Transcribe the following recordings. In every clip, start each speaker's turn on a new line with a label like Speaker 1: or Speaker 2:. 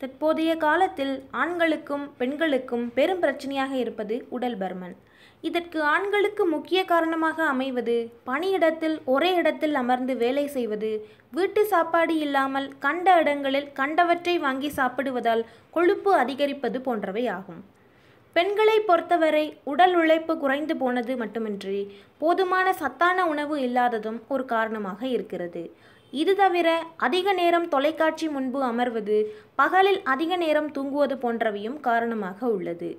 Speaker 1: தற்போதைய காலத்தில் ஆண்களுக்கும் பெண்களுக்கும் பெரும் பிரச்சனையாக இருப்பது உடல் பருமன். இதற்கு ஆண்களுக்கு முக்கிய காரணமாக அமைவது பணியிடத்தில் ஒரே இடத்தில் அமர்ந்து வேலை செய்வது வீட்டு சாப்பாடு இல்லாமல் கண்ட இடங்களில் கண்டவற்றை வாங்கி சாப்பிடுவதால் கொழுப்பு அதிகரிப்பது போன்றவை ஆகும். பெண்களை பொறுத்தவரை உடல் உழைப்பு குறைந்து போனது மட்டுமின்றி போதுமான சத்தான உணவு இல்லாததும் ஒரு காரணமாக இருக்கிறது. இது தவிர அதிக நேரம் தொலைக்காட்சி முன்பு அமர்வது பகலில் அதிக நேரம் தூங்குவது போன்றவையும் காரணமாக உள்ளது.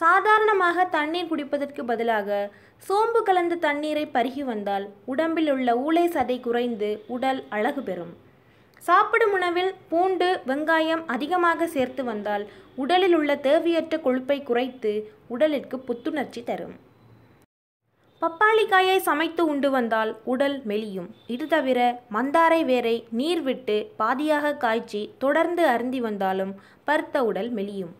Speaker 1: சாதாரணமாக தண்ணீர் குடிப்பதற்கு பதிலாக சோம்பு கலந்த தண்ணீரை பருகி வந்தால் உடம்பில் உள்ள ஊளை சதை குறைந்து உடல் அழகு பெறும். சாப்பிடும் உணவில் பூண்டு வெங்காயம் அதிகமாக சேர்த்து வந்தால் உடலில் உள்ள தேவையற்ற கொழுப்பை குறைத்து உடலிற்கு புத்துணர்ச்சி தரும். பப்பாளிக்காயை சமைத்து உண்டு வந்தால் உடல் மெலியும். இது தவிர மந்தாரை வேரை நீர் விட்டு பாதியாக காய்ச்சி தொடர்ந்து அருந்தி வந்தாலும் பருத்த உடல் மெலியும்.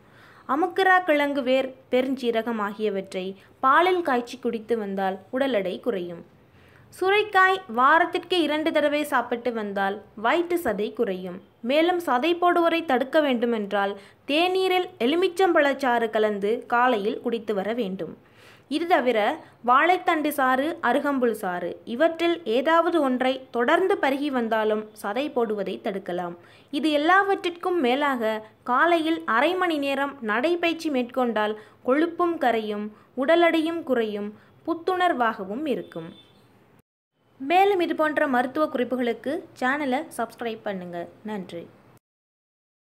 Speaker 1: அமுக்கரா கிழங்கு வேர் பெருஞ்சீரகம் ஆகியவற்றை பாலில் காய்ச்சி குடித்து வந்தால் உடல் எடை குறையும். சுரைக்காய் வாரத்திற்கு இரண்டு தடவை சாப்பிட்டு வந்தால் வயிற்று சதை குறையும். மேலும் சதை போடுவரை தடுக்க வேண்டுமென்றால் தேநீரில் எலுமிச்சம்பழச்சாறு கலந்து காலையில் குடித்து வர வேண்டும். இது தவிர வாழைத்தண்டு சாறு அருகம்புல் சாறு இவற்றில் ஏதாவது ஒன்றை தொடர்ந்து பருகி வந்தாலும் சதை போடுவதை தடுக்கலாம். இது எல்லாவற்றிற்கும் மேலாக காலையில் அரை மணி நேரம் நடைபயிற்சி மேற்கொண்டால் கொழுப்பும் கரையும் உடலடையும் குறையும் புத்துணர்வாகவும் இருக்கும். மேலும் இது போன்ற மருத்துவ குறிப்புகளுக்கு சேனலை சப்ஸ்கிரைப் பண்ணுங்கள் நன்றி.